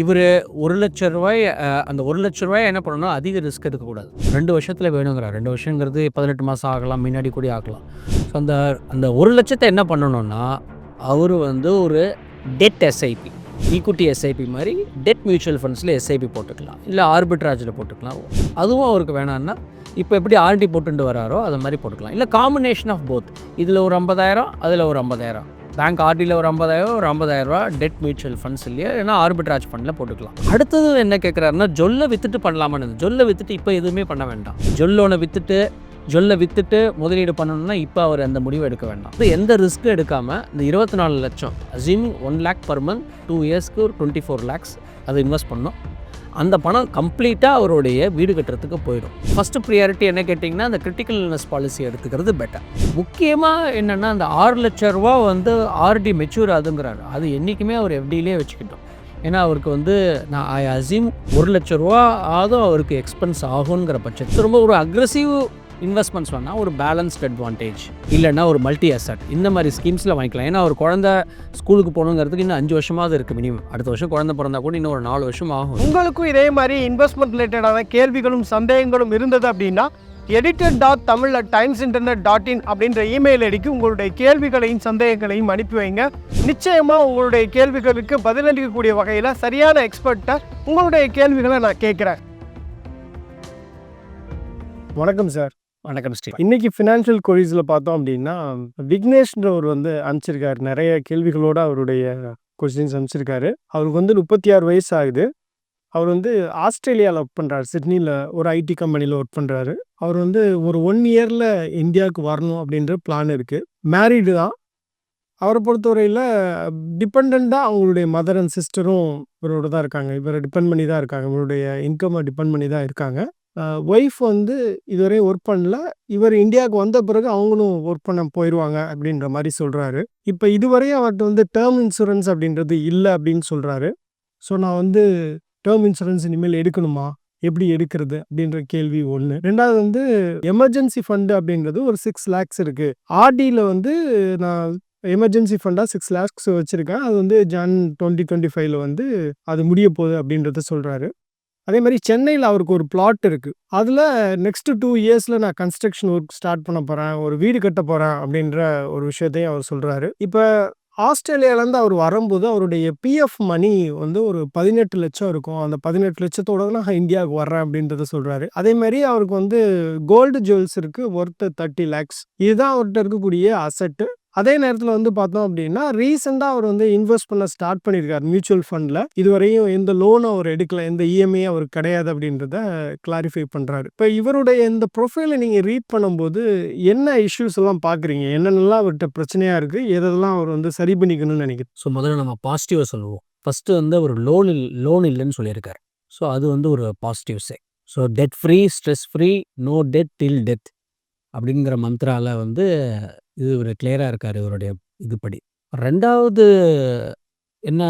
இவர் ஒரு லட்ச ரூபாய் அந்த ஒரு லட்ச ரூபாய் என்ன பண்ணணும் அதிக ரிஸ்க் எடுக்கக்கூடாது. ரெண்டு வருஷத்தில் வேணுங்கிறார். ரெண்டு வருஷங்கிறது பதினெட்டு மாதம் ஆகலாம் முன்னாடி கூட ஆகலாம். ஸோ அந்த அந்த ஒரு லட்சத்தை என்ன பண்ணணும்னா அவர் வந்து ஒரு டெட் எஸ்ஐபி ஈக்குட்டி எஸ்ஐபி மாதிரி டெட் மியூச்சுவல் ஃபண்ட்ஸில் எஸ்ஐபி போட்டுக்கலாம். இல்லை ஆர்பிட்ராஜில் போட்டுக்கலாம். அதுவும் அவருக்கு வேணான்னா இப்போ எப்படி ஆர்டி போட்டுட்டு வராரோ அது மாதிரி போட்டுக்கலாம். இல்லை காம்பினேஷன் ஆஃப் போத் இதில் ஒரு ஐம்பதாயிரம் அதில் ஒரு ஐம்பதாயிரம். பேங்க் ஆர்டியில் ஒரு ஐம்பதாயிரம் ஒரு ஐம்பதாயிரரூவா டெட் மியூச்சுவல் ஃபண்ட்ஸ் இல்லையா? ஏன்னா ஆர்பிட்ராஜ் ஃபண்டில் போட்டுக்கலாம். அடுத்தது என்ன கேட்குறாருன்னா ஜொல்லை வித்துட்டு பண்ணலாமான்னு ஜொல்லை வித்துட்டு இப்போ எதுவுமே பண்ண வேண்டாம். ஜொல்லோனை வித்துட்டு ஜொல்லை வித்துட்டு முதலீடு பண்ணணும்னா இப்போ அவர் அந்த முடிவு எடுக்க வேண்டாம். இது எந்த ரிஸ்க்கும் எடுக்காமல் இந்த இருபத்தி நாலு லட்சம் assuming one lakh per month two இயர்ஸ்க்கு ஒரு டுவெண்ட்டி ஃபோர் லேக்ஸ் அதை இன்வெஸ்ட் பண்ணோம் அந்த பணம் கம்ப்ளீட்டாக அவருடைய வீடு கட்டுறதுக்கு போயிடும். ஃபஸ்ட்டு ப்ரியாரிட்டி என்ன கேட்டிங்கன்னா அந்த கிரிட்டிக்கல் இல்னஸ் பாலிசி எடுத்துக்கிறது பெட்டர் முக்கியமாக என்னென்னா அந்த ஆறு லட்ச ரூபா வந்து ஆர்டி மெச்சூர் ஆகுதுங்கிறாரு. அது என்றைக்குமே அவர் எஃப்டிலே வச்சுக்கிட்டோம். ஏன்னா அவருக்கு வந்து நான் ஐ அசீம் ஒரு லட்ச ரூபா ஆதும் அவருக்கு எக்ஸ்பென்ஸ் ஆகுங்கிற பட்சத்தில். ரொம்ப ஒரு அக்ரஸிவ் இன்வெஸ்ட்மெண்ட்ஸ் வேணால் ஒரு பேலன்ஸ்ட் அட்வான்டேஜ் இல்லைன்னா ஒரு மல்டி அசட் இந்த மாதிரி ஸ்கீம்ஸில் வாங்கிக்கலாம். ஏன்னா ஒரு குழந்தை ஸ்கூலுக்கு போகணுங்கிறதுக்கு இன்னும் அஞ்சு வருஷமாவது இருக்குது மினிமம் அடுத்த வருஷம் குழந்தை பிறந்தா கூட இன்னும் ஒரு நாலு வருஷம் ஆகும். உங்களுக்கும் இதே மாதிரி இன்வெஸ்ட்மெண்ட் ரிலேட்டடான கேள்விகளும் சந்தேகங்களும் இருந்தது அப்படின்னா editor dot Tamil at times internet dot in அப்படின்ற இமெயில் ஐடிக்கு உங்களுடைய கேள்விகளையும் சந்தேகங்களையும் அனுப்பி வைங்க. நிச்சயமாக உங்களுடைய கேள்விகளுக்கு பதிலளிக்கக்கூடிய வகையில் சரியான எக்ஸ்பர்ட்டை உங்களுடைய கேள்விகளை நான் கேட்குறேன். வணக்கம் சார். வணக்கம் ஸ்ரீ இன்னைக்கு ஃபினான்ஷியல் கொரிஸில் பார்த்தோம் அப்படின்னா விக்னேஷ்ன்றவர் வந்து அனுப்பிச்சிருக்காரு. நிறைய கேள்விகளோடு அவருடைய கொஸ்டின்ஸ் அனுப்பிச்சிருக்காரு. அவருக்கு வந்து முப்பத்தி ஆறு வயசு ஆகுது. அவர் வந்து ஆஸ்திரேலியாவில் ஒர்க் பண்ணுறாரு சிட்னியில் ஒரு ஐடி கம்பெனியில் ஒர்க் பண்ணுறாரு அவர் வந்து ஒரு ஒன் இயரில் இந்தியாவுக்கு வரணும் அப்படின்ற பிளான் இருக்குது மேரீடு தான். அவரை பொறுத்தவரையில் டிபெண்ட்டாக அவங்களுடைய மதர் அண்ட் சிஸ்டரும் இவரோட தான் இருக்காங்க. இவரை டிபெண்ட் பண்ணி தான் இருக்காங்க. இவருடைய இன்கம்மை டிபெண்ட் பண்ணி தான் இருக்காங்க. ஒய்ஃப் வந்து இதுவரையும் ஒர்க் பண்ணல. இவர் இந்தியாவுக்கு வந்த பிறகு அவங்களும் ஒர்க் பண்ண போயிடுவாங்க அப்படின்ற மாதிரி சொல்கிறாரு இப்போ இதுவரையும் அவர்கிட்ட வந்து டேர்ம் இன்சூரன்ஸ் அப்படின்றது இல்லை அப்படின்னு சொல்கிறாரு ஸோ நான் வந்து டேர்ம் இன்சூரன்ஸ் இனிமேல் எடுக்கணுமா? எப்படி எடுக்கிறது? அப்படின்ற கேள்வி ஒன்று ரெண்டாவது வந்து எமர்ஜென்சி ஃபண்டு அப்படின்றது ஒரு சிக்ஸ் லேக்ஸ் இருக்குது ஆர்டியில் வந்து நான் எமர்ஜென்சி ஃபண்டாக சிக்ஸ் லேக்ஸ் வச்சுருக்கேன். அது வந்து ஜான் டுவெண்ட்டி டுவெண்ட்டி ஃபைவ்ல வந்து அது முடிய போகுது அப்படின்றத சொல்கிறாரு அதே மாதிரி சென்னையில் அவருக்கு ஒரு பிளாட் இருக்குது அதில் நெக்ஸ்ட்டு டூ இயர்ஸில் நான் கன்ஸ்ட்ரக்ஷன் ஒர்க் ஸ்டார்ட் பண்ண போகிறேன் ஒரு வீடு கட்ட போகிறேன் அப்படின்ற ஒரு விஷயத்தையும் அவர் சொல்கிறாரு இப்போ ஆஸ்திரேலியாவிலேருந்து அவர் வரும்போது அவருடைய பிஎஃப் மணி வந்து ஒரு பதினெட்டு லட்சம் இருக்கும். அந்த பதினெட்டு லட்சத்தோட தான் நான் இந்தியாவுக்கு வர்றேன் அப்படின்றத சொல்கிறாரு அதே மாதிரி அவருக்கு வந்து கோல்டு ஜுவல்ஸ் இருக்குது ஒர்த்து தேர்ட்டி லேக்ஸ் இதுதான் அவர்கிட்ட இருக்கக்கூடிய அசட்டு அதே நேரத்தில் வந்து பார்த்தோம் அப்படின்னா ரீசெண்டாக அவர் வந்து இன்வெஸ்ட் பண்ண ஸ்டார்ட் பண்ணியிருக்காரு மியூச்சுவல் ஃபண்டில் இதுவரையும் எந்த லோனும் அவர் எடுக்கல எந்த இஎம்ஐ அவர் கிடையாது அப்படின்றத கிளாரிஃபை பண்ணுறாரு இப்போ இவருடைய இந்த ப்ரொஃபைலை நீங்கள் ரீட் பண்ணும்போது என்ன இஷ்யூஸ் எல்லாம் பார்க்குறீங்க என்னென்னலாம் அவர்கிட்ட பிரச்சனையாக இருக்குது எதெல்லாம் அவர் வந்து சரி பண்ணிக்கணும்னு நினைக்கிறேன் ஸோ முதல்ல நம்ம பாசிட்டிவாக சொல்லுவோம். ஃபஸ்ட்டு வந்து அவர் லோன் இல் லோன் இல்லைன்னு சொல்லியிருக்காரு. ஸோ அது வந்து ஒரு positive say so debt free stress free no debt till death அப்படிங்கிற மந்த்ரால வந்து இது ஒரு கிளியராக இருக்கார் இவருடைய இதுபடி. ரெண்டாவது என்ன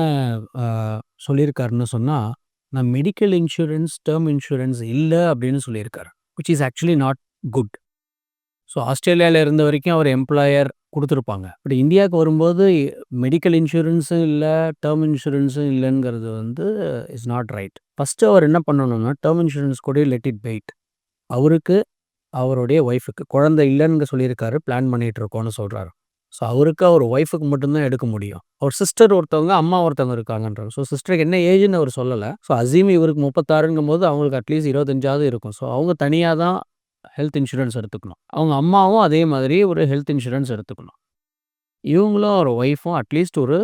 சொல்லியிருக்காருன்னு சொன்னால் நான் மெடிக்கல் இன்சூரன்ஸ் டேர்ம் இன்சூரன்ஸ் இல்லை அப்படின்னு சொல்லியிருக்காரு. Which is actually not good so ஆஸ்திரேலியாவில் இருந்த வரைக்கும் அவர் எம்ப்ளாயர் கொடுத்துருப்பாங்க. பட் இந்தியாவுக்கு வரும்போது மெடிக்கல் இன்சூரன்ஸும் இல்லை டேர்ம் இன்சூரன்ஸும் இல்லைங்கிறது வந்து இஸ் நாட் ரைட் ஃபஸ்ட்டு அவர் என்ன பண்ணணும்னா டேர்ம் இன்சூரன்ஸ் கூட லெட் இட் வெயிட் அவருக்கு அவருடைய ஒய்ஃபுக்கு குழந்தை இல்லைன்னு சொல்லியிருக்காரு பிளான் பண்ணிட்டு இருக்கோம்னு சொல்கிறாரு ஸோ அவருக்கு அவர் ஒய்ஃபுக்கு மட்டும்தான் எடுக்க முடியும். அவர் சிஸ்டர் ஒருத்தவங்க அம்மா ஒருத்தவங்க இருக்காங்கன்றாங்க ஸோ சிஸ்டருக்கு என்ன ஏஜ்னு அவர் சொல்லலை. ஸோ அசீம் இவருக்கு முப்பத்தாறுங்கும் போது அவங்களுக்கு அட்லீஸ்ட் இருபத்தஞ்சாவது இருக்கும். ஸோ அவங்க தனியாக தான் ஹெல்த் இன்சூரன்ஸ் எடுத்துக்கணும். அவங்க அம்மாவும் அதே மாதிரி ஒரு ஹெல்த் இன்சூரன்ஸ் எடுத்துக்கணும். இவங்களும் அவர் ஒய்ஃபும் அட்லீஸ்ட் ஒரு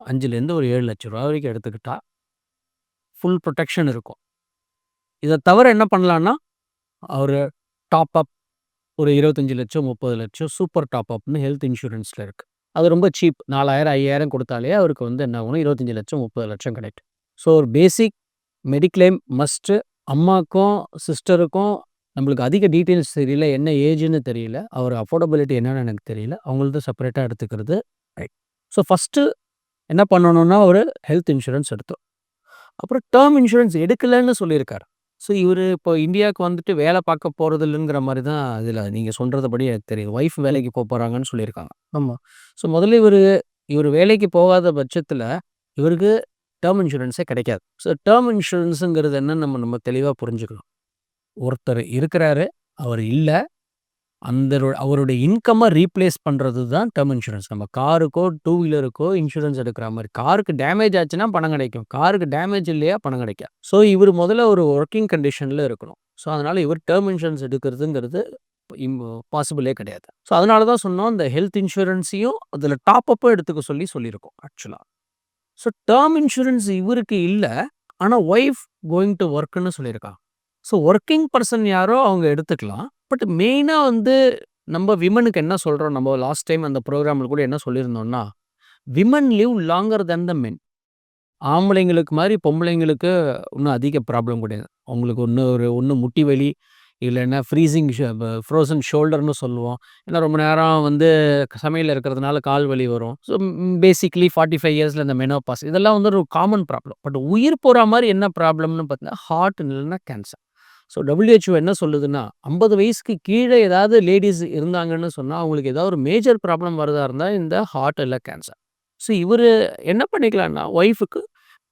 அஞ்சுலேருந்து ஒரு ஏழு லட்ச ரூபா வரைக்கும் எடுத்துக்கிட்டா ஃபுல் ப்ரொடெக்ஷன் இருக்கும். இதை தவிர என்ன பண்ணலான்னா அவர் டாப் அப் ஒரு இருபத்தஞ்சி லட்சம் முப்பது லட்சம் சூப்பர் டாப் அப்னு ஹெல்த் இன்சூரன்ஸில் இருக்குது அது ரொம்ப சீப். நாலாயிரம் ஐயாயிரம் கொடுத்தாலே அவருக்கு வந்து என்ன ஆகணும் இருபத்தஞ்சி லட்சம் முப்பது லட்சம் கிடைக்கும். ஸோ ஒரு பேசிக் மெடிக்ளைம் மஸ்ட்டு அம்மாக்கும் சிஸ்டருக்கும் நம்மளுக்கு அதிக டீட்டெயில்ஸ் தெரியல என்ன ஏஜ்னு தெரியல அவர் அஃபோர்டபிலிட்டி என்னன்னு எனக்கு தெரியல அவங்களது செப்பரேட்டாக எடுத்துக்கிறது ரைட் ஸோ ஃபஸ்ட்டு என்ன பண்ணணும்னா ஒரு ஹெல்த் இன்சூரன்ஸ் எடுத்தோம். அப்புறம் டேர்ம் இன்சூரன்ஸ் எடுக்கலைன்னு சொல்லியிருக்காரு. ஸோ இவர் இப்போ இந்தியாவுக்கு வந்துட்டு வேலை பார்க்க போகிறது இல்லைங்கிற மாதிரி தான் இதில் நீங்கள் சொல்கிறதுபடி எனக்கு தெரியுது. ஒய்ஃப் வேலைக்கு போக போகிறாங்கன்னு சொல்லியிருக்காங்க. ஆமாம் ஸோ முதல்ல இவர் இவர் வேலைக்கு போகாத பட்சத்தில் இவருக்கு டேர்ம் இன்சூரன்ஸே கிடைக்காது. ஸோ டேர்ம் இன்சூரன்ஸுங்கிறது என்னன்னு நம்ம நம்ம தெளிவாக புரிஞ்சுக்கணும். ஒருத்தர் இருக்கிறாரு அவர் இல்லை. அந்த அவருடைய இன்கம்மை ரீப்ளேஸ் பண்ணுறது தான் டேர்ம் இன்சூரன்ஸ் நம்ம காருக்கோ டூ வீலருக்கோ இன்சூரன்ஸ் எடுக்கிற மாதிரி காருக்கு டேமேஜ் ஆச்சுன்னா பணம் கிடைக்கும். காருக்கு டேமேஜ் இல்லையா பணம் கிடைக்காது. ஸோ இவர் முதல்ல ஒரு ஒர்க்கிங் கண்டிஷனில் இருக்கணும். ஸோ அதனால் இவர் டேர்ம் இன்சூரன்ஸ் எடுக்கிறதுங்கிறது பாசிபிளே கிடையாது. ஸோ அதனால தான் சொன்னோம் இந்த ஹெல்த் இன்சூரன்ஸையும் அதில் டாப் அப்பும் எடுத்துக்க சொல்லி சொல்லியிருக்கோம் ஆக்சுவலாக ஸோ டேர்ம் இன்சூரன்ஸ் இவருக்கு இல்லை ஆனால் ஒய்ஃப் கோயிங் டு ஒர்க்குன்னு சொல்லியிருக்காங்க ஸோ ஒர்க்கிங் பர்சன் யாரோ அவங்க எடுத்துக்கலாம். பட் மெயினாக வந்து நம்ம விமனுக்கு என்ன சொல்கிறோம் நம்ம லாஸ்ட் டைம் அந்த ப்ரோக்ராமில் கூட என்ன சொல்லியிருந்தோம்னா women live longer then the men ஆம்பளைங்களுக்கு மாதிரி பொம்பளைங்களுக்கு இன்னும் அதிக ப்ராப்ளம் கிடையாது. அவங்களுக்கு ஒன்று ஒரு ஒன்று முட்டி வலி இல்லைன்னா ஃப்ரீசிங் ஃப்ரோசன் ஷோல்டர்னு சொல்லுவோம். ஏன்னா ரொம்ப நேரம் வந்து சமையல் இருக்கிறதுனால கால் வலி வரும். ஸோ பேசிக்லி ஃபார்ட்டி ஃபைவ் இயர்ஸில் இந்த மெனோபாஸ் இதெல்லாம் வந்து ஒரு காமன் ப்ராப்ளம் பட் உயிர் போகிற மாதிரி என்ன ப்ராப்ளம்னு பார்த்தீங்கன்னா ஹார்ட் இல்லைன்னா கேன்சர் ஸோ டபிள்யூஹெச்ஓ என்ன சொல்லுதுன்னா ஐம்பது வயசுக்கு கீழே ஏதாவது லேடிஸ் இருந்தாங்கன்னு சொன்னால் அவங்களுக்கு ஏதாவது ஒரு மேஜர் ப்ராப்ளம் வரதா இருந்தால் இந்த ஹார்ட் இல்லை கேன்சர் ஸோ இவர் என்ன பண்ணிக்கலாம்னா ஒய்ஃபுக்கு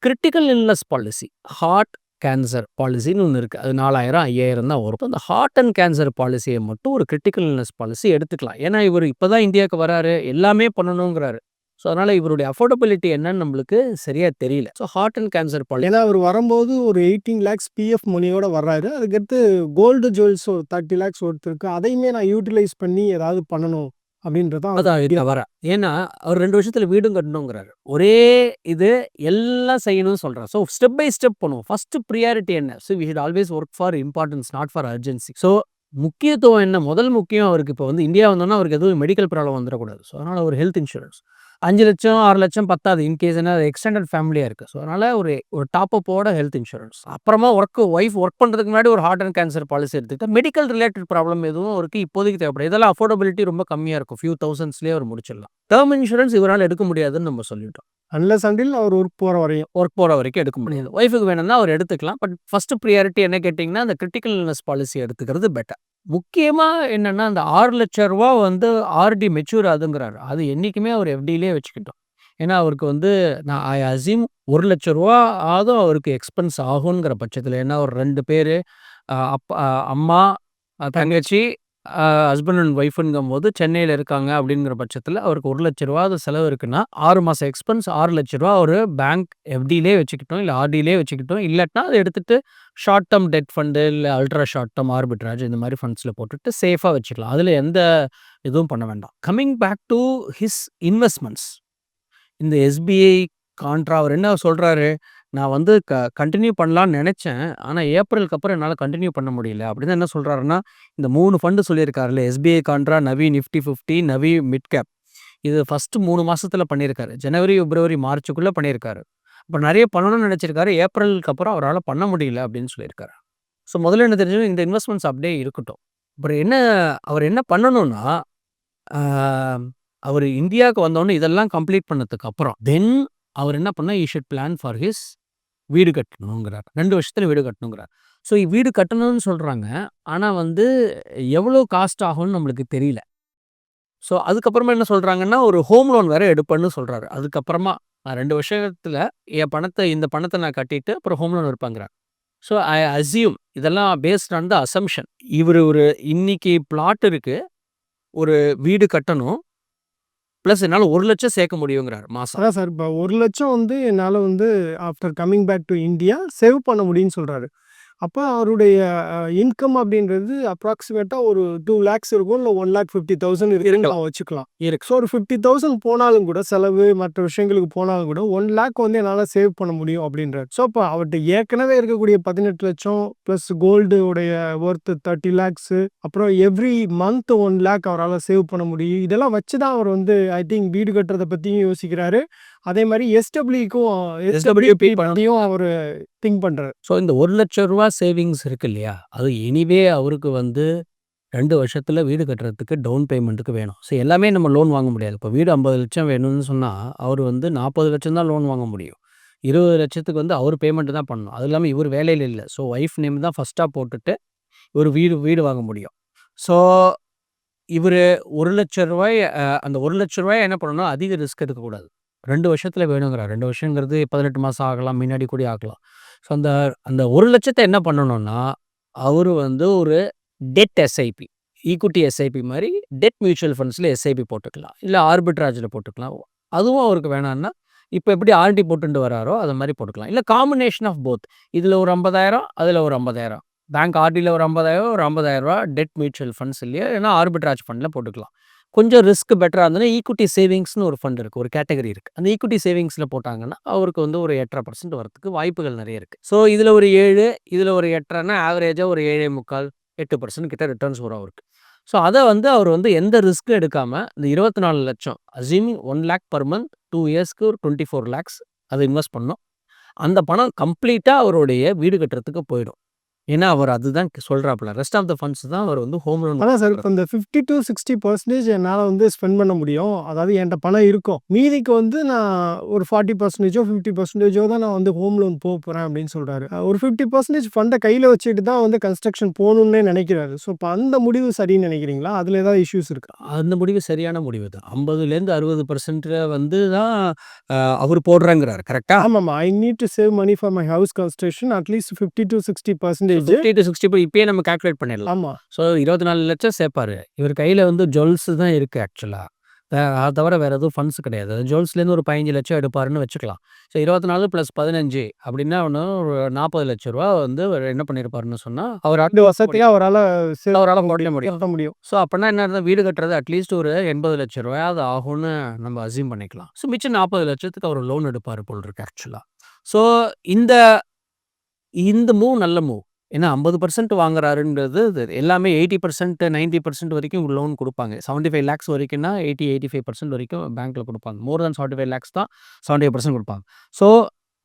critical illness policy heart cancer பாலிசின்னு ஒன்று இருக்குது அது நாலாயிரம் ஐயாயிரம் தான் வரும். அந்த ஹார்ட் அண்ட் கேன்சர் பாலிசியை மட்டும் ஒரு கிரிட்டிக்கல் இல்னஸ் பாலிசி எடுத்துக்கலாம். ஏன்னா இவர் இப்போ தான் இந்தியாவுக்கு வராரு எல்லாமே பண்ணணுங்கிறாரு. ஸோ அதனால் இவருடைய அஃபோர்டபிலிட்டி என்னன்னு நம்மளுக்கு சரியாக தெரியல. So heart and cancer policy ஏன்னா அவர் வரும்போது ஒரு எயிட்டீன் லேக்ஸ் பிஎஃப் மணியோட வர்றாரு. அதுக்கடுத்து கோல்டு ஜுவல்ஸ் ஒரு தேர்ட்டி லேக்ஸ் ஒருத்தருக்கு அதையுமே நான் யூட்டிலைஸ் பண்ணி ஏதாவது பண்ணணும் அப்படின்றதான் அதான் வர ஏன்னா அவர் ரெண்டு வருஷத்துல வீடும் கட்டணுங்கிறாரு. ஒரே இது எல்லாம் செய்யணும்னு சொல்றாரு. ஸோ ஸ்டெப் பை ஸ்டெப் பண்ணுவோம். ஃபர்ஸ்ட் ப்ரியாரிட்டி என்ன? So we should always work for importance not for urgency so முக்கியத்துவம் என்ன? முதல் முக்கியம் அவருக்கு இப்போ வந்து இந்தியா வந்தோன்னா அவருக்கு எதுவும் மெடிக்கல் ப்ராப்ளம் வந்துடக்கூடாது. ஸோ அதனால் ஒரு ஹெல்த் இன்சூரன்ஸ் அஞ்சு லட்சம் ஆறு லட்சம் பத்தாது. இன்கேஸ் என்ன எக்ஸ்டெண்டட் ஃபேமிலியாக இருக்குது ஸோ அதனால் ஒரு ஒரு டாப்அப்போட ஹெல்த் இன்சூரன்ஸ் அப்புறமா ஒர்க் ஒய்ஃப் ஒர்க் பண்ணுறதுக்கு முன்னாடி ஒரு ஹார்ட் அண்ட் கேன்சர் பாலிசி எடுத்துக்கிட்டா மெடிக்கல் ரிலேட்டட் ப்ராப்ளம் எதுவும் இருக்குது இப்போதைக்கு தேவைப்படும் இதெல்லாம் அஃபோர்டபிலிட்டி ரொம்ப கம்மியாக இருக்கும். ஃபியூ தௌசண்ட்ஸ்லேயே அவர் முடிச்சிடலாம். டேர்ம் இன்சூரன்ஸ் இவரால் எடுக்க முடியாதுன்னு நம்ம சொல்லிட்டோம். அன்லஸ் அண்டில் அவர் ஒர்க் போகிற வரையும். ஒர்க் போகிற வரைக்கும் எடுக்க முடியாது. ஒய்ஃபுக்கு வேணும்னா அவர் எடுத்துக்கலாம். பட் ஃபர்ஸ்ட் ப்ரியாரிட்டி என்ன கேட்டிங்கன்னா அந்த கிரிட்டிக்கல் இல்னஸ் பாலிசி எடுத்துக்கிறது பெட்டர் முக்கியமாக என்னென்னா அந்த ஆறு லட்ச ரூபா வந்து ஆர்டி மெச்சூர் ஆகுதுங்கிறாரு. அது என்றைக்குமே அவர் எஃப்டிலே வச்சுக்கிட்டோம். ஏன்னா அவருக்கு வந்து நான் ஐ அசிம் ஒரு லட்ச ரூபா ஆதும் அவருக்கு எக்ஸ்பென்ஸ் ஆகுங்கிற பட்சத்தில். ஏன்னா ஒரு ரெண்டு பேர் அப்பா அம்மா தங்கச்சி ஹஸ்பண்ட் அண்ட் ஒய்ஃபுங்கும் போது சென்னையில் இருக்காங்க அப்படிங்கிற பட்சத்தில் அவருக்கு ஒரு லட்ச ரூபா அது செலவு இருக்குன்னா ஆறு மாதம் எக்ஸ்பென்ஸ் ஆறு லட்ச ரூபா ஒரு பேங்க் எஃப்டிலே வச்சுக்கிட்டோம் இல்லை ஆர்டிலே வச்சுக்கிட்டோம். இல்லாட்டினா அதை எடுத்துகிட்டு ஷார்ட் டேர்ம் டெட் ஃபண்டு இல்லை அல்ட்ரா ஷார்ட் டேர்ம் ஆர்பிட்ராஜ் இந்த மாதிரி ஃபண்ட்ஸில் போட்டுட்டு சேஃபாக வச்சுக்கலாம். அதில் எந்த இதுவும் பண்ண வேண்டாம். Coming back to his investments. இந்த எஸ்பிஐ கான்ட்ரா அவர் என்ன சொல்கிறாரு நான் வந்து க கண்டினியூ பண்ணலான்னு நினச்சேன். ஆனால் ஏப்ரலுக்கு அப்புறம் என்னால் கண்டினியூ பண்ண முடியல. அப்படின்னு என்ன சொல்கிறாருன்னா இந்த மூணு fund சொல்லியிருக்காருல்ல SBI contra Navi Nifty fifty Navi mid cap இது ஃபஸ்ட்டு மூணு மாதத்தில் பண்ணியிருக்காரு. ஜனவரி பிப்ரவரி மார்ச்சுக்குள்ளே பண்ணியிருக்காரு. இப்போ நிறைய பண்ணணும்னு நினச்சிருக்காரு. ஏப்ரலுக்கு அப்புறம் அவரால் பண்ண முடியல அப்படின்னு சொல்லியிருக்காரு. ஸோ முதல்ல என்ன தெரிஞ்சது இந்த இன்வெஸ்ட்மெண்ட்ஸ் அப்படியே இருக்கட்டும். அப்புறம் என்ன அவர் என்ன பண்ணணும்னா அவர் இந்தியாவுக்கு வந்தோடனே இதெல்லாம் கம்ப்ளீட் பண்ணதுக்கு அப்புறம் தென் அவர் என்ன பண்ணால் he should plan for his வீடு கட்டணுங்கிறார். ரெண்டு வருஷத்தில் வீடு கட்டணுங்கிறார். ஸோ வீடு கட்டணும்னு சொல்கிறாங்க ஆனால் வந்து எவ்வளோ காஸ்ட் ஆகும்னு நம்மளுக்கு தெரியல. ஸோ அதுக்கப்புறமா என்ன சொல்கிறாங்கன்னா ஒரு ஹோம் லோன் வேறு எடுப்பேன்னு சொல்கிறாரு அதுக்கப்புறமா நான் ரெண்டு வருஷத்தில் என் பணத்தை இந்த பணத்தை நான் கட்டிட்டு அப்புறம் ஹோம் லோன் எடுப்பாங்கிறார். ஸோ ஐ அசியூம் இதெல்லாம் பேஸ்ட் ஆன் த அசம்ஷன் இவர் ஒரு இன்னைக்கு பிளாட் இருக்கு. ஒரு வீடு கட்டணும். ப்ளஸ் என்னால் ஒரு லட்சம் சேர்க்க முடியுங்கிறார் மாதம் அதான் சார் இப்போ ஒரு லட்சம் வந்து என்னால் வந்து after coming back to India save பண்ண முடியும்னு சொல்கிறாரு அப்போ அவருடைய இன்கம் அப்படின்றது அப்ராக்சிமேட்டாக ஒரு டூ லேக்ஸ் இருக்கும். இல்லை ஒன் லேக் ஃபிஃப்டி தௌசண்ட் இருக்கலாம். வச்சுக்கலாம். இருக்கு. ஸோ ஒரு ஃபிஃப்டி தௌசண்ட் போனாலும் கூட செலவு மற்ற விஷயங்களுக்கு போனாலும் கூட ஒன் லேக் வந்து என்னால் சேவ் பண்ண முடியும் அப்படின்றார். ஸோ இப்போ அவர்கிட்ட ஏற்கனவே இருக்கக்கூடிய பதினெட்டு லட்சம் ப்ளஸ் கோல்டு உடைய ஒர்த்து தேர்ட்டி லேக்ஸு அப்புறம் எவ்ரி மந்த் ஒன் லேக் அவரால் சேவ் பண்ண முடியும். இதெல்லாம் வச்சு தான் அவர் வந்து ஐ திங்க் வீடு கட்டுறதை பற்றியும் யோசிக்கிறாரு. அதே மாதிரி எஸ்டபிள்யூக்கும் SWP பற்றியும் அவர் திங்க் பண்ணுறாரு ஸோ இந்த ஒரு லட்ச ரூபா சேவிங்ஸ் இருக்கு இல்லையா? அது எனிவே அவருக்கு வந்து ரெண்டு வருஷத்தில் வீடு கட்டுறதுக்கு டவுன் பேமெண்ட்டுக்கு வேணும். ஸோ எல்லாமே நம்ம லோன் வாங்க முடியாது. இப்போ வீடு ஐம்பது லட்சம் வேணும்னு சொன்னால் அவர் வந்து நாற்பது லட்சம் தான் லோன் வாங்க முடியும். இருபது லட்சத்துக்கு வந்து அவர் பேமெண்ட் தான் பண்ணணும். அது இல்லாமல் இவர் வேலையில் இல்லை. ஸோ ஒய்ஃப் நேம் தான் ஃபஸ்ட்டாக போட்டுட்டு ஒரு வீடு வீடு வாங்க முடியும். ஸோ இவர் ஒரு லட்ச ரூபாய் அந்த ஒரு லட்ச ரூபாய் என்ன பண்ணணும்? அதிக ரிஸ்க் எடுக்கக்கூடாது. ரெண்டு வருஷத்தில் வேணுங்கிறார். ரெண்டு வருஷங்கிறது பதினெட்டு மாதம் ஆகலாம் முன்னாடி கூட ஆகலாம். ஸோ அந்த அந்த ஒரு லட்சத்தை என்ன பண்ணணும்னா அவர் வந்து ஒரு டெட் எஸ்ஐபி ஈக்குட்டி எஸ்ஐபி மாதிரி டெட் மியூச்சுவல் ஃபண்ட்ஸில் எஸ்ஐபி போட்டுக்கலாம். இல்லை ஆர்பிட்ராஜில் போட்டுக்கலாம். அதுவும் அவருக்கு வேணான்னா இப்போ எப்படி ஆர்டி போட்டுட்டு வராரோ அது மாதிரி போட்டுக்கலாம். இல்லை காம்பினேஷன் ஆஃப் போத் இதில் ஒரு ஐம்பதாயிரம் அதில் ஒரு ஐம்பதாயிரம். பேங்க் ஆர்டியில் ஒரு ஐம்பதாயிரம் ஒரு ஐம்பதாயிரரூவா டெட் மியூச்சுவல் ஃபண்ட்ஸ் இல்லையா ஏன்னா ஆர்பிட்ராஜ் ஃபண்டில் போட்டுக்கலாம். கொஞ்சம் ரிஸ்க் பெட்டராக இருந்ததுன்னா ஈக்குட்டி சேவிங்ஸ்னு ஒரு ஃபண்ட் இருக்குது ஒரு கேட்டகரி இருக்குது அந்த ஈக்குட்டி சேவிங்ஸில் போட்டாங்கன்னா அவருக்கு வந்து ஒரு எட்டரை பர்சன்ட் வரதுக்கு வாய்ப்புகள் நிறைய இருக்குது ஸோ இதில் ஒரு ஏழு இதில் ஒரு எட்டரைன்னா ஆவரேஜாக ஒரு ஏழே முக்கால் எட்டு பர்சன்ட் கிட்ட ரிட்டர்ன்ஸ் வரும் அவருக்கு. ஸோ அதை வந்து அவர் வந்து எந்த ரிஸ்க்கும் எடுக்காமல் இந்த இருபத்தி நாலு லட்சம் assuming one lakh per month two இயர்ஸ்க்கு ஒரு டுவெண்ட்டி ஃபோர் லேக்ஸ் அதை இன்வெஸ்ட் பண்ணோம். அந்த பணம் கம்ப்ளீட்டாக அவருடைய வீடு கட்டுறதுக்கு போயிடும். ஏன்னா அவர் அதுதான் சொல்கிறாப்புல ரெஸ்ட் ஆஃப் த ஃபண்ட்ஸ் தான் அவர் வந்து ஹோம் லோன் அதான் சார் இப்போ இந்த ஃபிஃப்டி டு சிக்ஸ்டி பர்சன்டேஜ் என்னால் வந்து ஸ்பெண்ட் பண்ண முடியும். அதாவது என்கிட்ட பணம் இருக்கும். மீதிக்கு வந்து நான் ஒரு ஃபார்ட்டி பர்சன்டேஜோ ஃபிஃப்டி பர்சன்டேஜோ தான் நான் வந்து ஹோம் லோன் போக போகிறேன் அப்படின்னு சொல்கிறாரு ஒரு ஃபிஃப்டி பர்சன்டேஜ் ஃபண்டை கையில் வச்சுட்டு தான் வந்து கன்ஸ்ட்ரக்ஷன் போகணுன்னே நினைக்கிறாரு. ஸோ இப்போ அந்த முடிவு சரின்னு நினைக்கிறீங்களா? அதில் ஏதாவது இஷ்யூஸ் இருக்கா? அந்த முடிவு சரியான முடிவு தான். ஐம்பதுலேருந்து அறுபது பர்சன்ட்ல வந்து தான் அவர் போடுறேங்கிறார். கரெக்டாக ஆமாம்மா. I need to save money for my house construction at least fifty to sixty percentage fifty to sixty இப்பயே நம்ம கால்குலேட் பண்ணிடலாம். ஆமாம் ஸோ இருபத்தி நாலு லட்சம் சேர்ப்பாரு. இவர் கையில் வந்து ஜுவல்ஸ் தான் இருக்குது ஆக்சுவலாக அதை தவிர வேறு எதுவும் ஃபண்ட்ஸ் கிடையாது. ஜுவல்ஸ்லேருந்து ஒரு பதினஞ்சு லட்சம் எடுப்பாருன்னு வச்சுக்கலாம். ஸோ இருபத்தி நாலு ப்ளஸ் பதினஞ்சு அப்படின்னா ஒன்று ஒரு நாற்பது லட்ச ரூபா வந்து என்ன பண்ணியிருப்பாருன்னு சொன்னால் அவர் ரெண்டு வசதியாக அவரால் அவரால் முடிய முடியும். முடியும். ஸோ அப்படின்னா என்ன வீடு கட்டுறது அட்லீஸ்ட் ஒரு எண்பது லட்ச ரூபாயாவது ஆகும்னு நம்ம அசியூம் பண்ணிக்கலாம். ஸோ மிச்சம் நாற்பது லட்சத்துக்கு அவர் லோன் எடுப்பார் போல் இருக்கு ஆக்சுவலாக ஸோ இந்த இந்த மூவ் நல்ல மூவ் ஏன்னா ஐம்பது பர்சன்ட் வாங்குறாருன்றது இது எல்லாமே எயிட்டி பர்சன்ட் நைன்ட்டி பர்சன்ட் வரைக்கும் லோன் கொடுப்பாங்க. செவன்ட்டி ஃபைவ் லேக்ஸ் வரைக்கும்னா எயிட்டி எயிட்டி ஃபைவ் பர்சன்ட் வரைக்கும் பேங்க்கில் கொடுப்பாங்க. More then seventy five lakhs தான் செவன்ட்டி ஃபைவ் பர்சன்ட் கொடுப்பாங்க. ஸோ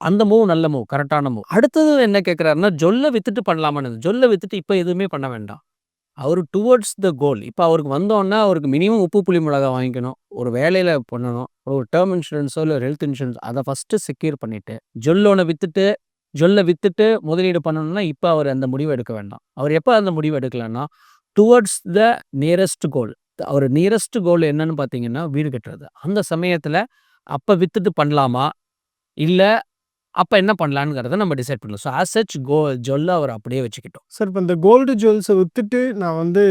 அந்த மூவ் நல்ல மூவ் கரெக்டான மூவ் அடுத்தது என்ன கேட்குறாருன்னா ஜொல்லை வித்துட்டு பண்ணலாமான்னு ஜொல்லை வித்துட்டு இப்போ எதுவுமே பண்ண வேண்டாம். அவர் டுவர்ட்ஸ் த கோல் இப்போ அவருக்கு வந்தோன்னா அவருக்கு மினிமம் உப்பு புளி மிளகா வாங்கிக்கணும். ஒரு வேலையில் பண்ணணும். ஒரு டேர்ம் இன்சூரன்ஸோ இல்லை ஹெல்த் இன்சூரன்ஸ் அதை ஃபஸ்ட்டு செக்யூர் பண்ணிவிட்டு ஜொல்லோனை விற்றுட்டு ஜொல்லை விற்றுட்டு முதலீடு பண்ணணும்னா இப்போ அவர் அந்த முடிவு எடுக்க வேண்டாம். அவர் எப்போ அந்த முடிவு எடுக்கலன்னா டுவர்ட்ஸ் த நியரஸ்ட் கோல் அவர் நியரஸ்ட் கோல் என்னன்னு பார்த்தீங்கன்னா வீடு கட்டுறது. அந்த சமயத்தில் அப்போ விற்றுட்டு பண்ணலாமா? இல்லை அப்போ என்ன பண்ணலாங்கிறத நம்ம டிசைட் பண்ணலாம் ஸோ ஆஸ் சச் கோ ஜுவல்ல அவர் அப்படியே வச்சுக்கிட்டோம். சார் இப்போ இந்த கோல்டு ஜுவல்ஸை விற்றுட்டு நான் வந்து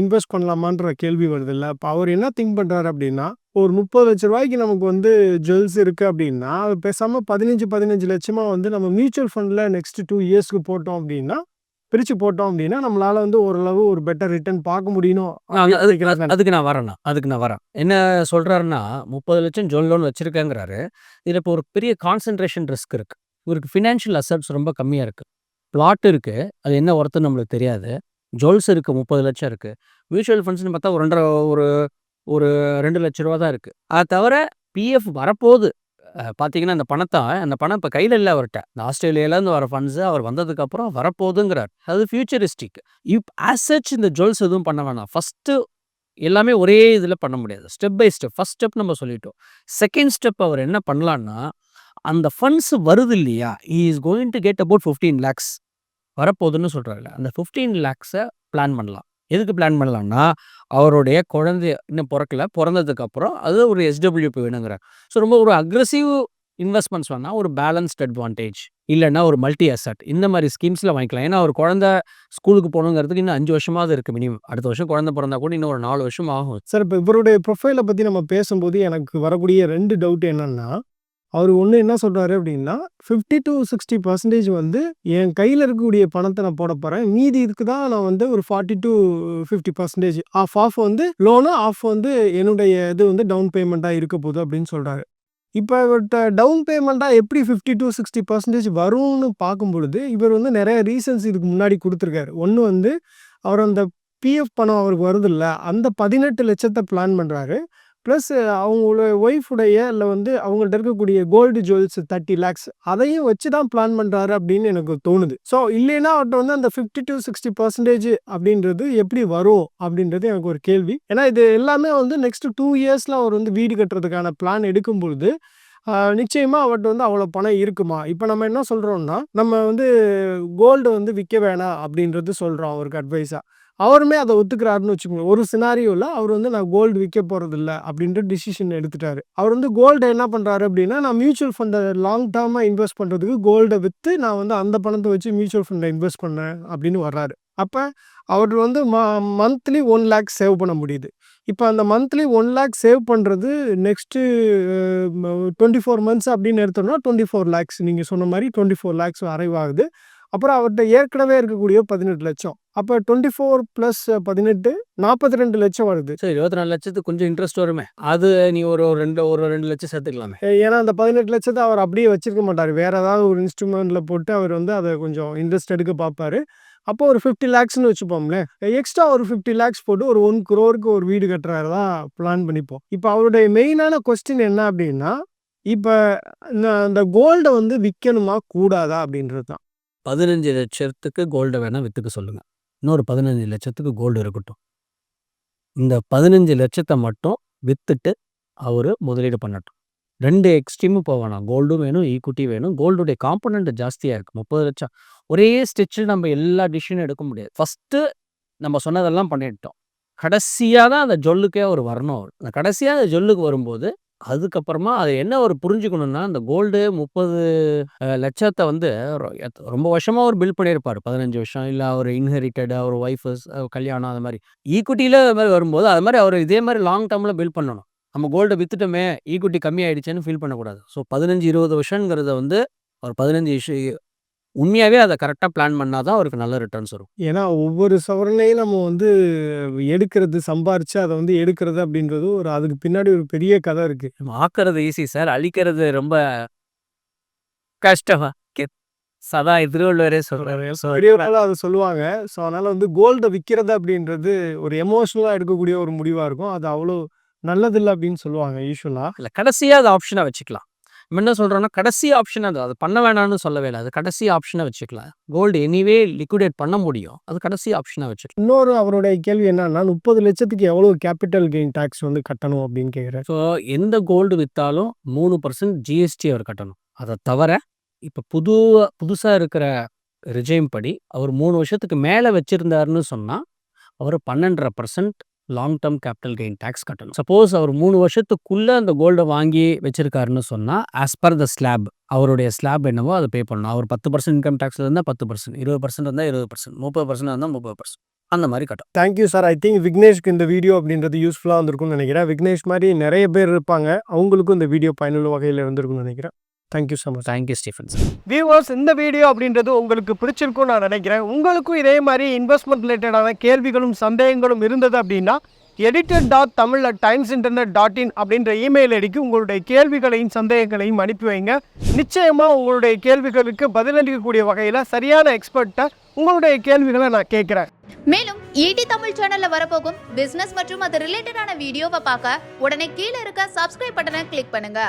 இன்வெஸ்ட் பண்ணலாமான்ற கேள்வி வருது இல்லை? இப்போ அவர் என்ன திங்க் பண்ணுறாரு அப்படின்னா ஒரு முப்பது லட்ச ரூபாய்க்கு நமக்கு வந்து ஜுவல்ஸ் இருக்குது அப்படின்னா அது பேசாமல் பதினஞ்சு பதினஞ்சு லட்சமாக வந்து நம்ம மியூச்சுவல் ஃபண்டில் நெக்ஸ்ட் டூ இயர்ஸ்க்கு போட்டோம் அப்படின்னா பிரித்து போட்டோம் அப்படின்னா நம்மளால் வந்து ஓரளவு ஒரு பெட்டர் ரிட்டர்ன் பார்க்க முடியணும் அது- அதுக்கு அதுக்கு நான் வரேண்ணா. அதுக்கு நான் வரேன். என்ன சொல்கிறாருன்னா முப்பது லட்சம் ஜொல் லோன் வச்சுருக்கேங்கிறாரு. இதில் இப்போ ஒரு பெரிய கான்சன்ட்ரேஷன் ரிஸ்க் இருக்குது இவருக்கு ஃபினான்ஷியல் அசட்ஸ் ரொம்ப கம்மியாக இருக்குது பிளாட் இருக்குது அது என்ன ஒர்த்துன்னு நம்மளுக்கு தெரியாது. ஜுவல்ஸ் இருக்குது முப்பது லட்சம் இருக்குது மியூச்சுவல் ஃபண்ட்ஸ்னு பார்த்தா ஒரு ரெண்டரை ஒரு ஒரு ரெண்டு லட்ச ரூபா தான் இருக்குது அதை தவிர பிஎஃப் வரப்போகுது. பார்த்தீங்கன்னா அந்த பணத்தை அந்த பணம் இப்போ கையில் இல்லை அவர்கிட்ட இந்த ஆஸ்திரேலியாவிலேருந்து வர ஃபண்ட்ஸு அவர் வந்ததுக்கப்புறம் வரப்போகுதுங்கிறார். அது ஃபியூச்சரிஸ்டிக் இப் ஆஸ் சச் இந்த ஜுவல்ஸ் எதுவும் பண்ண வேணாம். ஃபஸ்ட்டு எல்லாமே ஒரே இதில் பண்ண முடியாது. Step by step first step நம்ம சொல்லிட்டோம். செகண்ட் ஸ்டெப் அவர் என்ன பண்ணலான்னா அந்த ஃபண்ட்ஸ் வருது இல்லையா? He is going to get about fifteen lakhs வரப்போகுதுன்னு சொல்கிறாரு அந்த ஃபிஃப்டீன் லேக்ஸை பிளான் பண்ணலாம். எதுக்கு பிளான் பண்ணலாம்னா அவருடைய குழந்தை இன்னும் பிறக்கல பிறந்ததுக்கு அப்புறம் அது ஒரு எஸ்டபிள்யூபி வேணுங்கிறார். ஸோ ரொம்ப ஒரு அக்ரஸிவ் இன்வெஸ்ட்மெண்ட்ஸ் வேணால் ஒரு பேலன்ஸ்ட் அட்வான்டேஜ் இல்லைன்னா ஒரு மல்டி அசட் இந்த மாதிரி ஸ்கீம்ஸில் வாங்கிக்கலாம். ஏன்னா ஒரு குழந்தை ஸ்கூலுக்கு போகணுங்கிறதுக்கு இன்னும் அஞ்சு வருஷமாவது இருக்குது மினிமம் அடுத்த வருஷம் குழந்தை பிறந்தா கூட இன்னும் ஒரு நாலு வருஷம் ஆகும். சார் இப்போ இவருடைய ப்ரொஃபைலை பற்றி நம்ம பேசும்போது எனக்கு வரக்கூடிய ரெண்டு டவுட் என்னென்னா அவர் ஒன்று என்ன சொல்கிறாரு அப்படின்னா ஃபிஃப்டி டு சிக்ஸ்டி பர்சன்டேஜ் வந்து என் கையில் இருக்கக்கூடிய பணத்தை நான் போட போகிறேன் மீதி இதுக்கு தான் நான் வந்து ஒரு forty to fifty percentage off off வந்து லோனு ஆஃப் வந்து என்னுடைய இது வந்து டவுன் பேமெண்ட்டாக இருக்க போகுது அப்படின்னு சொல்கிறாரு இப்போ இவர்கிட்ட டவுன் பேமெண்ட்டாக எப்படி ஃபிஃப்டி டு சிக்ஸ்டி பர்சன்டேஜ் வரும்னு பார்க்கும் பொழுது இவர் வந்து நிறைய ரீசன்ஸ் இதுக்கு முன்னாடி கொடுத்துருக்காரு. ஒன்று வந்து அவர் அந்த பிஎஃப் பணம் அவருக்கு வருது இல்லை அந்த பதினெட்டு லட்சத்தை பிளான் பண்ணுறாரு ப்ளஸ் அவங்களோட ஒய்ஃபுடைய இல்லை வந்து அவங்கள்ட்ட இருக்கக்கூடிய கோல்டு ஜுவல்ஸ் தேர்ட்டி லேக்ஸ் அதையும் வச்சு தான் பிளான் பண்ணுறாரு அப்படின்னு எனக்கு தோணுது. ஸோ இல்லைன்னா அவர்கிட்ட வந்து அந்த ஃபிஃப்டி டு சிக்ஸ்டி பர்சன்டேஜ் அப்படின்றது எப்படி வரும் அப்படின்றது எனக்கு ஒரு கேள்வி. ஏன்னா இது எல்லாமே வந்து நெக்ஸ்ட் டூ இயர்ஸில் அவர் வந்து வீடு கட்டுறதுக்கான பிளான் எடுக்கும் பொழுது நிச்சயமாக அவர்கிட்ட வந்து அவ்வளோ பணம் இருக்குமா? இப்போ நம்ம என்ன சொல்கிறோம்னா நம்ம வந்து கோல்டு வந்து விற்க வேணாம் அப்படின்றது சொல்கிறோம் அவருக்கு அட்வைஸாக அவருமே அதை ஒத்துக்கிறாருன்னு வச்சுக்கோங்க. ஒரு சினாரியோவில் அவர் வந்து நான் கோல்டு விற்க போகிறதில்ல அப்படின்ட்டு டிசிஷன் எடுத்துட்டாரு. அவர் வந்து கோல்டு என்ன பண்ணுறாரு அப்படின்னா நான் மியூச்சுவல் ஃபண்டை லாங் டேர்மாக இன்வெஸ்ட் பண்ணுறதுக்கு கோல்டை விற்று நான் வந்து அந்த பணத்தை வச்சு மியூச்சுவல் ஃபண்டை இன்வெஸ்ட் பண்ணேன் அப்படின்னு வர்றாரு. அப்போ அவர் வந்து ம மந்த்லி ஒன் லேக் சேவ் பண்ண முடியுது. இப்போ அந்த மந்த்லி ஒன் லேக் சேவ் பண்ணுறது நெக்ஸ்ட்டு டுவெண்ட்டி ஃபோர் மந்த்ஸ் அப்படின்னு எடுத்தோம்னா டுவெண்ட்டி ஃபோர் லேக்ஸ் நீங்கள் சொன்ன மாதிரி டுவெண்ட்டி ஃபோர் லேக்ஸ் அரைவாகுது அப்புறம் அவர்கிட்ட ஏற்கனவே இருக்கக்கூடிய பதினெட்டு லட்சம். அப்போ டுவெண்ட்டி ஃபோர் ப்ளஸ் பதினெட்டு நாற்பத்தி ரெண்டு லட்சம் வருது. சரி இருபத்தி நாலு லட்சத்துக்கு கொஞ்சம் இன்ட்ரெஸ்ட் வருமே. அது நீ ஒரு ரெண்டு ஒரு ரெண்டு லட்சம் சேர்த்துக்கலாமே. ஏன்னா அந்த பதினெட்டு லட்சத்தை அவர் அப்படியே வச்சிருக்க மாட்டார். வேற ஏதாவது ஒரு இன்ஸ்ட்ருமெண்ட்டில் போட்டு அவர் வந்து அதை கொஞ்சம் இன்ட்ரெஸ்ட் எடுக்க பார்ப்பாரு அப்போ ஒரு ஃபிஃப்டி லேக்ஸ்னு வச்சுப்போம்ல. எக்ஸ்ட்ரா ஒரு ஃபிஃப்டி லேக்ஸ் போட்டு ஒரு ஒன் குரோருக்கு ஒரு வீடு கட்டுறாரு தான் பிளான் பண்ணிப்போம். இப்போ அவருடைய மெயினான கொஸ்டின் என்ன அப்படின்னா இப்போ இந்த கோல்டை வந்து விற்கணுமா கூடாதா அப்படின்றது தான். பதினஞ்சு லட்சத்துக்கு கோல்டை வேணால் விற்றுக்க சொல்லுங்கள் இன்னொரு பதினஞ்சு லட்சத்துக்கு கோல்டு இருக்கட்டும். இந்த பதினஞ்சு லட்சத்தை மட்டும் விற்றுட்டு அவர் முதலீடு பண்ணட்டும். ரெண்டு எக்ஸ்ட்ரீமும் போக வேணாம். கோல்டும் வேணும் ஈக்குட்டி வேணும். கோல்டுடைய காம்பனண்ட் ஜாஸ்தியாக இருக்குது முப்பது லட்சம். ஒரே ஸ்டிச்சில் நம்ம எல்லா டிசிஷனும் எடுக்க முடியாது. ஃபஸ்ட்டு நம்ம சொன்னதெல்லாம் பண்ணிட்டோம். கடைசியாக தான் அந்த ஜொல்லுக்கே அவர் வரணும். அவர் அந்த கடைசியாக அந்த ஜொல்லுக்கு வரும்போது அதுக்கப்புறமா அது என்ன ஒரு புரிஞ்சுக்கணும்னா அந்த கோல்டு முப்பது லட்சத்தை வந்து ரொ- எத்- ரொம்ப வருஷமா அவர் பில் பண்ணியிருப்பார். பதினஞ்சு வருஷம். இல்லை அவர் இன்ஹெரிட்டட் அவர் ஒய்ஃபு கல்யாணம் அது மாதிரி ஈக்குட்டியில் அது மாதிரி வரும்போது அது மாதிரி அவர் இதே மாதிரி லாங் டேர்மில் பில் பண்ணணும். நம்ம கோல்டை வித்துட்டோமே ஈக்குட்டி கம்மி ஆயிடுச்சேன்னு ஃபீல் பண்ணக்கூடாது. ஸோ பதினஞ்சு இருபது வருஷங்கிறத வந்து ஒரு பதினஞ்சு இஷ்யூ உண்மையாகவே அதை கரெக்டாக பிளான் பண்ணால் தான் அவருக்கு நல்ல ரிட்டர்ன்ஸ் வரும். ஏன்னா ஒவ்வொரு சவரனையும் நம்ம வந்து எடுக்கிறது சம்பாரிச்சு அதை வந்து எடுக்கிறது அப்படின்றது ஒரு அதுக்கு பின்னாடி ஒரு பெரிய கதை இருக்கு. நம்ம ஆக்குறது ஈஸி சார் அழிக்கிறது ரொம்ப கஷ்டமா சதா திருவள்ளுவரே சொல்றாரு So, பெரியவர்களாக அதை சொல்லுவாங்க. ஸோ அதனால் வந்து கோல்டை விற்கிறது அப்படின்றது ஒரு எமோஷ்னலாக எடுக்கக்கூடிய ஒரு முடிவாக இருக்கும். அது அவ்வளோ நல்லதில்லை அப்படின்னு சொல்லுவாங்க யூஸ்வலாக இல்ல கடைசியாக அது ஆப்ஷனாக வச்சுக்கலாம். நம்ம என்ன சொல்கிறோன்னா கடைசி ஆப்ஷன் அது. அது பண்ண வேணாம்னு சொல்லவே இல்லை. அது கடைசி ஆப்ஷனாக வச்சுக்கலாம். கோல்டு எனிவே லிக்விடேட் பண்ண முடியும். அது கடைசி ஆப்ஷனாக வச்சுக்கலாம். இன்னொரு அவருடைய கேள்வி என்னன்னா முப்பது லட்சத்துக்கு எவ்வளோ கேபிட்டல் கெயின் டேக்ஸ் வந்து கட்டணும் அப்படின்னு கேட்குறாரு ஸோ எந்த கோல்டு விற்றாலும் மூணு பர்சன்ட் ஜிஎஸ்டி அவர் கட்டணும். அதை தவிர இப்போ புது புதுசாக இருக்கிற ரிஜைம் படி அவர் மூணு வருஷத்துக்கு மேலே வச்சுருந்தாருன்னு சொன்னால் அவர் பன்னெண்டரை percent long term capital gain tax கட்டணும். சப்போஸ் அவர் மூணு வருஷத்துக்குள்ளே அந்த கோல்டை வாங்கி வச்சிருக்காருன்னு சொன்னால் ஆஸ் பர் த ஸ்லாப் அவருடைய ஸ்லாப் என்னவோ அதை பே பண்ணணும். அவர் பத்து பர்சன்ட் இன்கம் டேக்ஸில் இருந்தால் பத்து பர்சன்ட் இருபது பர்சன்ட் இருந்தால் இருபது பர்சன்ட் முப்பது பர்சன்ட் இருந்தால் முப்பது பர்சன்ட் அந்த மாதிரி கட்டும் thank you sir I think விக்னேஷ்க்கு இந்த வீடியோ அப்படின்றது யூஸ்ஃபுல்லாக இருந்திருக்கும்னு நினைக்கிறேன். விக்னேஷ் மாதிரி நிறைய பேர் இருப்பாங்க. அவங்களுக்கும் இந்த வீடியோ பயனுள்ள வகையில் இருந்திருக்கும்னு நினைக்கிறேன். Thank you so much thank you Stephen sir viewers இந்த வீடியோ அப்படின்றது உங்களுக்கு பிடிச்சிருக்கும்னு நான் நினைக்கிறேன். உங்களுக்கும் இதே மாதிரி இன்வெஸ்ட்மெண்ட் ரிலேட்டடான கேள்விகளும் சந்தேகங்களும் இருந்தது அப்படின்னா editor dot Tamil at times internet dot in அப்படின்ற இமெயில் ஐடிக்கு உங்களுடைய கேள்விகளையும் சந்தேகங்களையும் அனுப்பி வைங்க. நிச்சயமாக உங்களுடைய கேள்விகளுக்கு பதிலளிக்கக்கூடிய வகையில் சரியான எக்ஸ்பர்ட்டை உங்களுடைய கேள்விகளை நான் கேட்குறேன். மேலும் ஈடி தமிழ் சேனல்ல வரப்போகும் பிசினஸ் மற்றும் அது ரிலேட்டடான வீடியோவை பார்க்க உடனே கீழே இருக்க சப்ஸ்கிரைப் பட்டனை கிளிக் பண்ணுங்க.